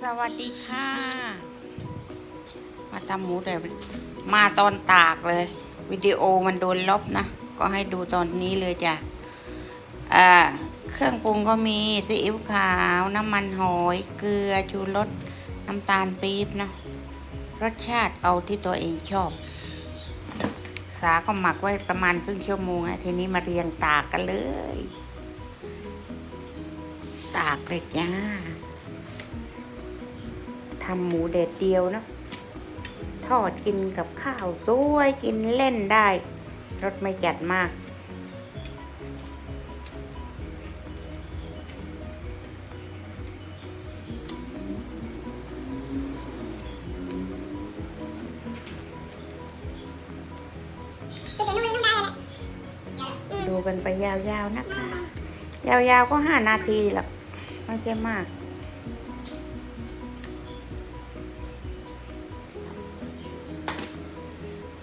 สวัสดีค่ะ มาทำหมูแต่มาตอนตากเลย วิดีโอมันโดนลบนะ ก็ให้ดูตอนนี้เลยจ้ะอ่าเครื่องปรุงก็มีซีอิ๊วขาว น้ำมันหอย เกลือชูรสน้ำตาลปี๊บนะรสชาติเอาที่ตัวเองชอบ สาก็หมักไว้ประมาณครึ่งชั่วโมงอะทีนี้มาเรียงตากกันเลย ตากเลยจ้า ทำหมูเด็ดเดียวเนอะทอดกินกับข้าวสวยกินเล่นได้ รสไม่จัดมาก ดูกันไปยาวๆนะคะ ยาวๆก็ห้านาทีหรอกไม่ใช่มาก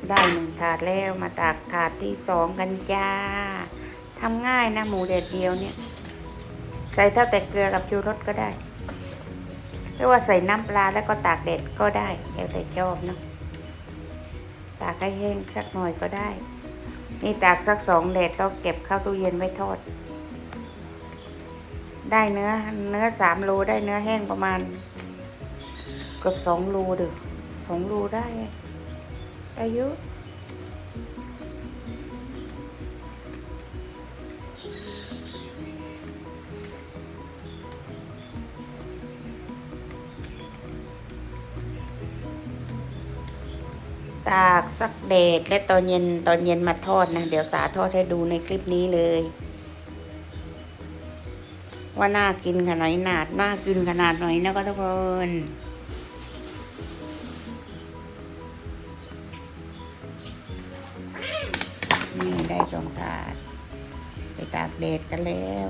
ได้หนึ่งถาดแล้วมาตากถาดที่สองกันจ้าทำง่ายนะหมูเด็ดเดียวเนี่ย ใส่เท่าแต่เกลือกับชูรสก็ได้หรือว่าใส่น้ำปลาแล้วก็ตากเด็ดก็ได้แล้วแต่ชอบเนาะตากให้แห้งสักหน่อยก็ได้ นี่ตากสักสองเด็ดแล้วเก็บเข้าตู้เย็นไว้ทอด ได้เนื้อเนื้อสามโลได้เนื้อแห้งประมาณเกือบสองโลเด้อสองโลได้ อายุตากสักเดดและตอนเย็นตอนเย็นมาทอดนะ เดี๋ยวสาทอดให้ดูในคลิปนี้เลย ว่าน่ากินขนาดไหนหนาดน่ากินขนาดไหนนะก็ทุกคน ได้สองถาด ไปตากแดดกันแล้ว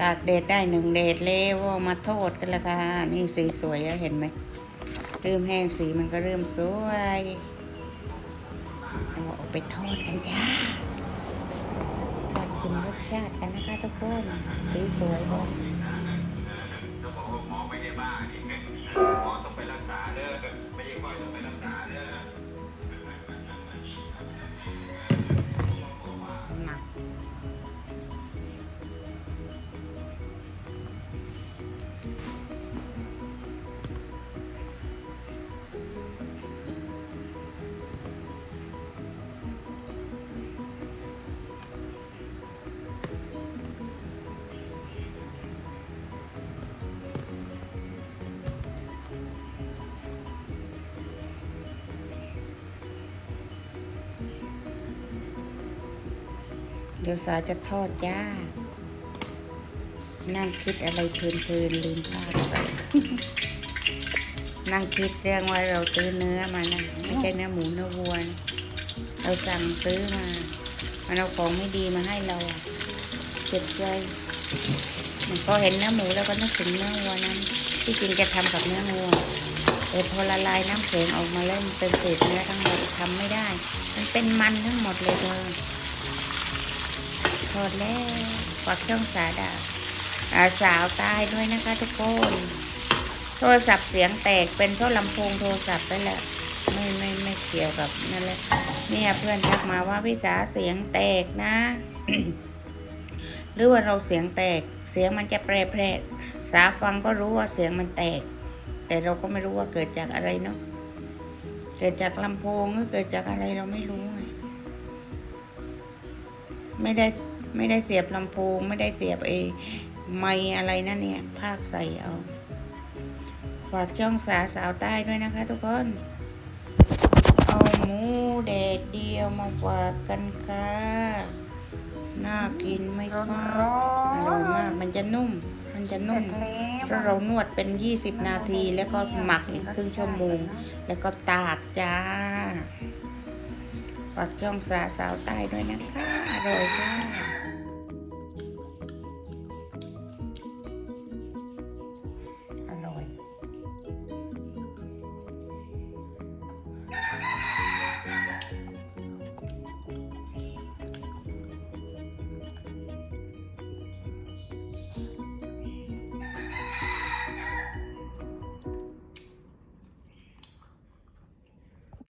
ตากแดดได้หนึ่งแดดแล้วเอามาทอดกันละค่ะ นี่สีสวยแล้วเห็นไหมเริ่มแห้งสีมันก็เริ่มสวยเราเอาไปทอดกันจ้าทอดชิมรสชาติกันนะคะทุกคนสีสวยบ่จะ เดี๋ยวสาจะทอดจ้านั่งคิดอะไรเพลินๆลืมผ้าใส่นั่งคิดเรื่องว่าเราซื้อเนื้อมานะไม่ใช่เนื้อหมูเนื้อวัวเราสั่งซื้อมา มันเอาของไม่ดีมาให้เราเจ็บใจมันพอเห็นเนื้อหมูแล้วก็นึกถึงเนื้อวัวนั้น ที่จริงจะทำกับเนื้อวัวแต่พอละลายน้ำแข็งออกมาแล้วมันเป็นเศษเนื้อทั้งหมดทำไม่ได้ มันเป็นมันทั้งหมดเลยเธอ ทอดแล้วฝากช่องสาดาอาสาวตายด้วยนะคะทุกคน โทรศัพท์เสียงแตกเป็นเพราะลำโพงโทรศัพท์ไปแหละ ไม่ไม่ไม่เกี่ยวกับนั่นเลยเนี่ยเพื่อนทักมาว่าพี่สาเสียงแตกนะหรือว่าเราเสียงแตก เสียงมันจะแปรแปรสาฟังก็รู้ว่าเสียงมันแตก แต่เราก็ไม่รู้ว่าเกิดจากอะไรเนาะ เกิดจากลำโพงหรือเกิดจากอะไรเราไม่รู้ไง ไม่ได้ ไม่ได้เสียบลำโพง ไม่ได้เสียบไอ้ไม้อะไรนั่นเนี่ย ภาคใส่เอา ฝากช่องสาสาวใต้ด้วยนะคะทุกคน เอาหมูแดดเดียวมาฝากกันค่ะ น่ากินไหมคะอร่อยมาก มันจะนุ่ม มันจะนุ่มเพราะเรานวดเป็น 20 นาทีแล้วก็หมักอีกครึ่งชั่วโมง แล้วก็ตากจ้าฝากช่องสาสาวใต้ด้วยนะคะ อร่อยค่ะ